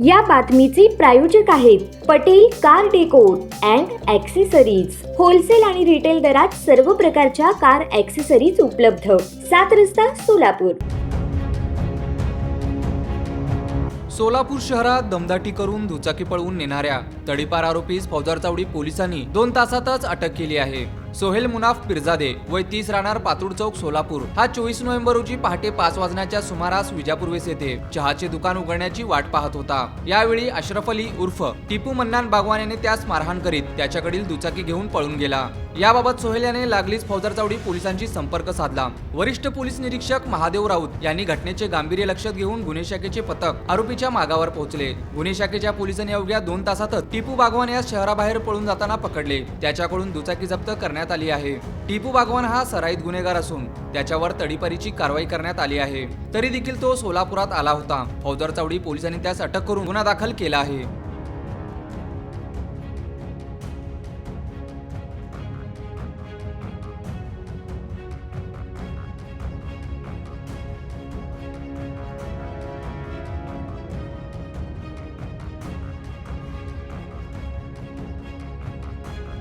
या बातमीचे प्रायोजक आहेत Patel car decor and accessories. Wholesale आणि रिटेल दरात सर्व प्रकारच्या कार ॲक्सेसरीज उपलब्ध. सात रस्ता सोलापूर. सोलापूर शहरात दमदाटी करून दुचाकी पळवून नेणाऱ्या तडीपार आरोपीस फौजारचावडी पोलिसांनी दोन तासातच अटक केली आहे. सोहेल मुनाफ पिरजादे वय तीस राहणार पातूर चौक सोलापूर. हा चोवीस नोव्हेंबर रोजी पहाटे पाच वाजण्याच्या सुमारास विजापूरवेस येथे चहाचे दुकान उघडण्याची वाट पाहत होता. यावेळी अशरफ अली उर्फ टिपू मन्नान बागवान याने त्यास मारहाण करीत त्याच्याकडील दुचाकी घेऊन पळून गेला. याबाबत सोहेल याने लागलीच फौजदार चावडी पोलिसांशी संपर्क साधला. वरिष्ठ पोलीस निरीक्षक महादेव राऊत यांनी घटनेचे गांभीर्य लक्षात घेऊन गुन्हे शाखेचे पथक आरोपीच्या मागावर पोहोचले. गुन्हे शाखेच्या पोलिसांनी अवघ्या दोन तासातच टिपू बागवान यास शहराबाहेर पळून जाताना पकडले. त्याच्याकडून दुचाकी जप्त करण्यात आली आहे. टिपू बागवान हा सराईत गुन्हेगार असून त्याच्यावर तडीपारीची कारवाई करण्यात आली आहे. तरी देखील तो सोलापुरात आला होता. फौजर चावडी पोलिसांनी त्यास अटक करून गुन्हा दाखल केला आहे.